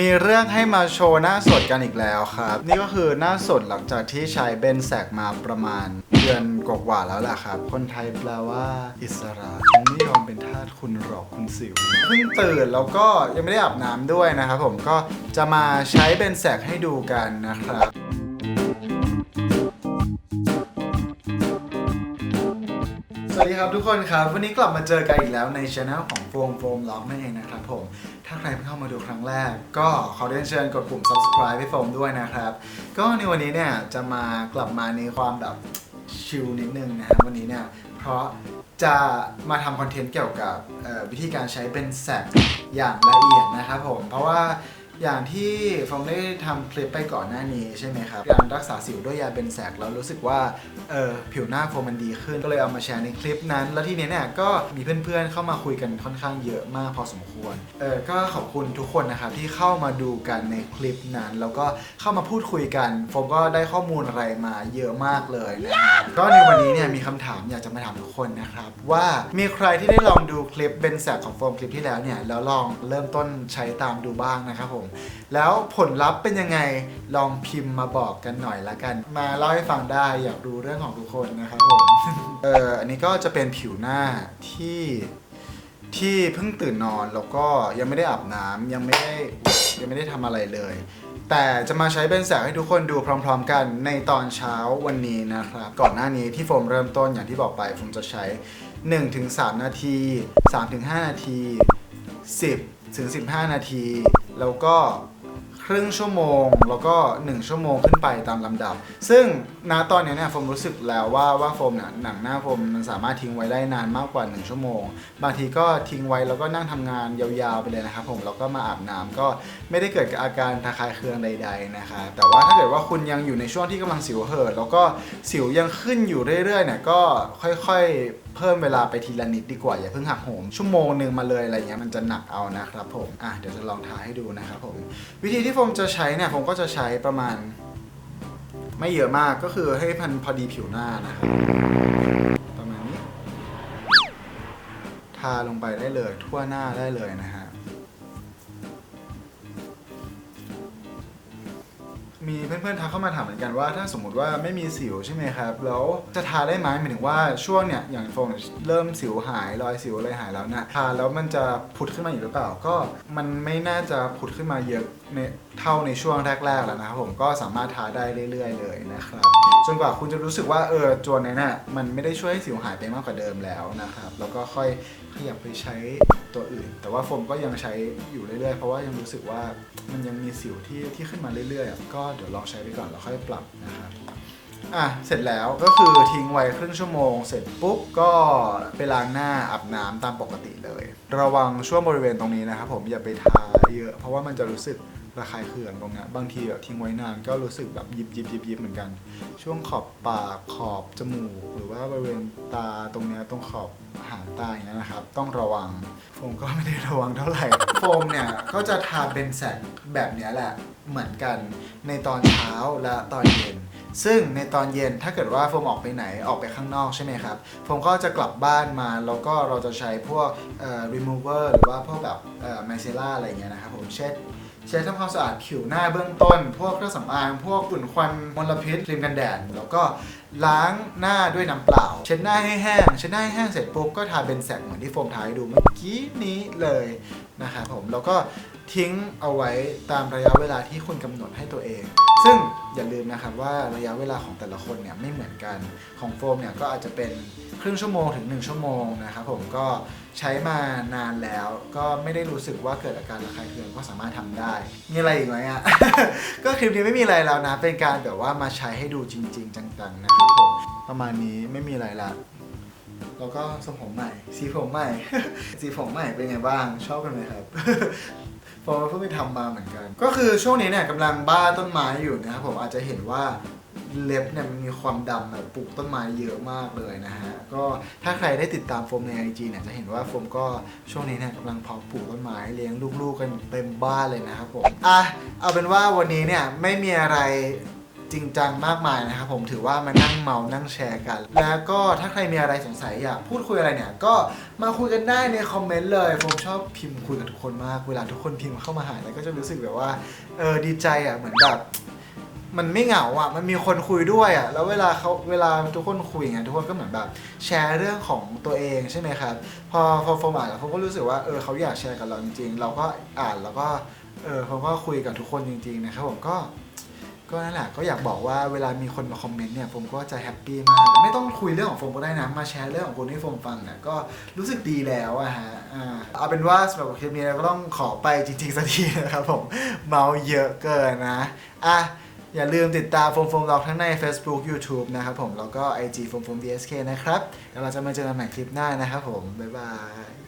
มีเรื่องให้มาโชว์หน้าสดกันอีกแล้วครับ นี่ก็คือหน้าสดหลังจากที่ใช้เบนแสกมาประมาณเดือนกว่าแล้วล่ะครับ คนไทยแปลว่า อิสระฉันไม่ยอมเป็นทาสคุณหรอกคุณสิวเพิ่งตื่นแล้วก็ยังไม่ได้อาบน้ำด้วยนะครับผมก็จะมาใช้เบนแสกให้ดูกันนะครับสวัสดีครับทุกคนครับ วันนี้กลับมาเจอกันอีกแล้วในช anel ของโฟมโฟมล็อกนั่นเองนะครับผม ถ้าใครเพิ่งเข้ามาดูครั้งแรก ก็ขอเรียนเชิญกดปุ่ม subscribe ให้ผมด้วยนะครับ ก็ในวันนี้เนี่ยจะมากลับมาในความแบบชิลนิดนึงนะครับวันนี้เนี่ยเพราะจะมาทำคอนเทนต์เกี่ยวกับวิธีการใช้เป็นแสกอย่างละเอียดนะครับผม เพราะว่า อย่างที่ฟองได้ทำคลิปไปก่อนหน้านี้ใช่ไหมครับ การรักษาสิวด้วยยาเบนแสกแล้วรู้สึกว่าเออผิวหน้าโฟมันดีขึ้น ก็เลยเอามาแชร์ในคลิปนั้น แล้วทีเนี้เนี่ยก็มีเพื่อนๆเข้ามาคุยกันค่อนข้างเยอะมากพอสมควรเออก็ขอบคุณทุกคนนะครับที่เข้ามาดูกันในคลิปนั้น แล้วก็เข้ามาพูดคุยกันโฟมก็ได้ข้อมูลอะไรมาเยอะมากเลยนะครับก็ในวันนี้เนี่ยมีคำถามอยากจะมาถามทุกคนนะครับว่ามีใครที่ได้ลองดูคลิปเบนแสกของโฟมคลิปที่แล้วเนี่ยแล้วลองเริ่มต้นใช้ตามดูบ้างนะครับผมแล้วผลลัพธ์เป็นยังไงลองพิมพ์มาบอกกันหน่อยละกัน มาเล่าให้ฟังได้อยากรู้เรื่องของทุกคนนะครับผมเอออันนี้ก็จะเป็นผิวหน้าที่ที่เพิ่งตื่นนอนแล้วก็ยังไม่ได้อาบน้ำยังไม่ได้ยังไม่ได้ทำอะไรเลย แต่จะมาใช้เบนแสกให้ทุกคนดูพร้อม ๆ กันในตอนเช้าวันนี้นะครับ ก่อนหน้านี้ที่โฟมเริ่มต้นอย่างที่บอกไปโฟมจะใช้ 1-3 นาที 3-5 นาที 10ถึง15 นาที แล้วก็ ครึ่งชั่วโมง แล้วก็ 1 ชั่วโมงขึ้นไปตามลำดับ ซึ่งณตอนนี้เนี่ยโฟมรู้สึกแล้วว่าว่าโฟมเนี่ยหนังหน้าโฟมมันสามารถทิ้งไว้ได้นานมากกว่า 1 ชั่วโมง บางทีก็ทิ้งไว้แล้วก็นั่งทำงานยาวๆไปเลยนะครับผมแล้วก็มาอาบน้ำก็ไม่ได้เกิดอาการระคายเคืองใด ๆนะคะ แต่ว่าถ้าเกิดว่าคุณยังอยู่ในช่วงที่กำลังสิวเหิดแล้วก็สิวยังขึ้นอยู่เรื่อยๆเนี่ยก็ค่อยๆ เพิ่มเวลาไปทีละนิดดีกว่าอย่าเพิ่งหักโหมชั่วโมงหนึ่งมาเลยอะไรเงี้ยมันจะหนักเอานะครับผมอะเดี๋ยวจะลองทาให้ดูนะครับผมวิธีที่ผมจะใช้เนี่ยผมก็จะใช้ประมาณ ไม่เยอะมากก็คือให้พันพอดีผิวหน้านะครับประมาณนี้ ทาลงไปได้เลยทั่วหน้าได้เลยนะฮะ เพื่อนๆทักเข้ามาถามเหมือนกันว่าถ้าสมมติว่าไม่มีสิวใช่ไหมครับ แล้วจะทาได้ไหมหมายถึงว่าช่วงเนี่ยอย่างโฟมเริ่มสิวหายรอยสิวอะไรหายแล้วนะทาแล้วมันจะผุดขึ้นมาอีกหรือเปล่าก็มันไม่น่าจะผุดขึ้นมาเยอะในเท่าในช่วงแรกๆแล้วนะครับผมก็สามารถทาได้เรื่อยๆ เลยนะครับจนกว่าคุณจะรู้สึกว่าเออจวนในน่ะมันไม่ได้ช่วยให้สิวหายไปมากกว่าเดิมแล้วนะครับแล้วก็ค่อยขยับไปใช้ ตัวอื่น แต่ว่าโฟมก็ยังใช้อยู่เรื่อยๆ เพราะว่ายังรู้สึกว่ามันยังมีสิวที่ที่ขึ้นมาเรื่อยๆ ก็เดี๋ยวลองใช้ไปก่อนแล้วค่อยปรับนะครับอะ เสร็จแล้วก็คือทิ้งไว้ครึ่งชั่วโมง เสร็จปุ๊บก็ไปล้างหน้าอาบน้ำตามปกติเลย ระวังช่วงบริเวณตรงนี้นะครับผมอย่าไปทาเยอะ เพราะว่ามันจะรู้สึก ระคายเคืองตรงนี้บางทีแบบทิ้งไว้นานก็รู้สึกแบบยิบยิบยิบยิบเหมือนกัน ช่วงขอบปากขอบจมูก หรือว่าบริเวณตาตรงนี้ตรงขอบหางตาอย่างเงี้ยนะครับ ต้องระวัง โฟมก็ไม่ได้ระวังเท่าไหร่ โฟมเนี่ยก็จะทาเบนแซกแบบเนี้ยแหละเหมือนกันในตอนเช้าและตอนเย็นซึ่งในตอนเย็นถ้าเกิดว่าโฟมออกไปไหนออกไปข้างนอกใช่ไหมครับโฟมก็จะกลับบ้านมาแล้วก็เราจะใช้พวกเอ่อ remover หรือว่าพวกแบบเอ่อ micellar อะไรเงี้ยนะครับผมเช็ด ใช้ทำความสะอาดผิวหน้าเบื้องต้น พวกเครื่องสำอาง พวกฝุ่นควันมลพิษครีมกันแดด แล้วก็ล้างหน้าด้วยน้ำเปล่า เช็ดหน้าให้แห้ง เช็ดหน้าให้แห้งเสร็จปุ๊บก็ทาเบนแสกเหมือนที่โฟมทาให้ดูเมื่อกี้นี้เลยนะครับผม แล้วก็ ทิ้งเอาไว้ตามระยะเวลาที่คุณกำหนดให้ตัวเอง ซึ่งอย่าลืมนะครับว่าระยะเวลาของแต่ละคนเนี่ยไม่เหมือนกันของโฟมเนี่ยก็อาจจะเป็นครึ่งชั่วโมงถึง 1 ชั่วโมงนะครับผมก็ใช้มานานแล้วก็ไม่ได้รู้สึกว่าเกิดอาการระคายเคืองก็สามารถทำได้ มีอะไรอีกไหมอะ ก็คลิปนี้ไม่มีอะไรแล้วนะ เป็นการแบบว่ามาใช้ให้ดูจริง ๆ จังๆนะครับผมประมาณนี้ไม่มีอะไรละแล้วก็ทรงผมใหม่ สีผมใหม่ สีผมใหม่เป็นไงบ้างชอบกันไหมครับ พราะเพิ่งไปทำมาเหมือนกัน ก็คือช่วงนี้เนี่ยกำลังบ้าต้นไม้อยู่นะครับผมอาจจะเห็นว่าเล็บเนี่ยมันมีความดำแบบปลูกต้นไม้เยอะมากเลยนะฮะ ก็ถ้าใครได้ติดตามโฟมในไอจีเนี่ยจะเห็นว่าโฟมก็ช่วงนี้เนี่ยกำลังเพาะปลูกต้นไม้เลี้ยงลูกๆกันเต็มบ้านเลยนะครับผม อะ เอาเป็นว่าวันนี้เนี่ยไม่มีอะไร จริงจังมากมายนะครับผมถือว่ามานั่งเมานั่งแชร์กัน แล้วก็ถ้าใครมีอะไรสงสัยอยากพูดคุยอะไรเนี่ย ก็มาคุยกันได้ในคอมเมนต์เลย ผมชอบพิมพ์คุยกับทุกคนมากเวลาทุกคนพิมพ์เข้ามาหาแล้วก็จะรู้สึกแบบว่าเออดีใจอะเหมือนแบบมันไม่เหงาอะ มันมีคนคุยด้วยอะ แล้วเวลาเขาเวลาทุกคนคุยอย่างเงี้ยทุกคนก็เหมือนแบบแชร์เรื่องของตัวเองใช่ไหมครับ พอพอโฟมอ่านแล้วผมก็รู้สึกว่าเออเขาอยากแชร์กับเราจริงๆ เราก็อ่านแล้วก็เออเขาก็คุยกับทุกคนจริง ๆ นะครับผมก็ ก็นั่นแหละก็อยากบอกว่าเวลามีคนมาคอมเมนต์เนี่ยผมก็จะแฮปปี้มาก ไม่ต้องคุยเรื่องของโฟมก็ได้นะ มาแชร์เรื่องของคุณให้โฟมฟังเนี่ยก็รู้สึกดีแล้วอะฮะอ่าเอาเป็นว่าสำหรับคลิปนี้เราก็ต้องขอไปจริงๆสักทีนะครับผมเมาเยอะเกินนะอะอย่าลืมติดตามโฟมโฟมล็อกทั้งใน Facebook YouTube นะครับผมแล้วก็ IG โฟมโฟม VSK นะครับแล้วเราจะมาเจอกันใหม่คลิปหน้านะครับผม บ๊ายบาย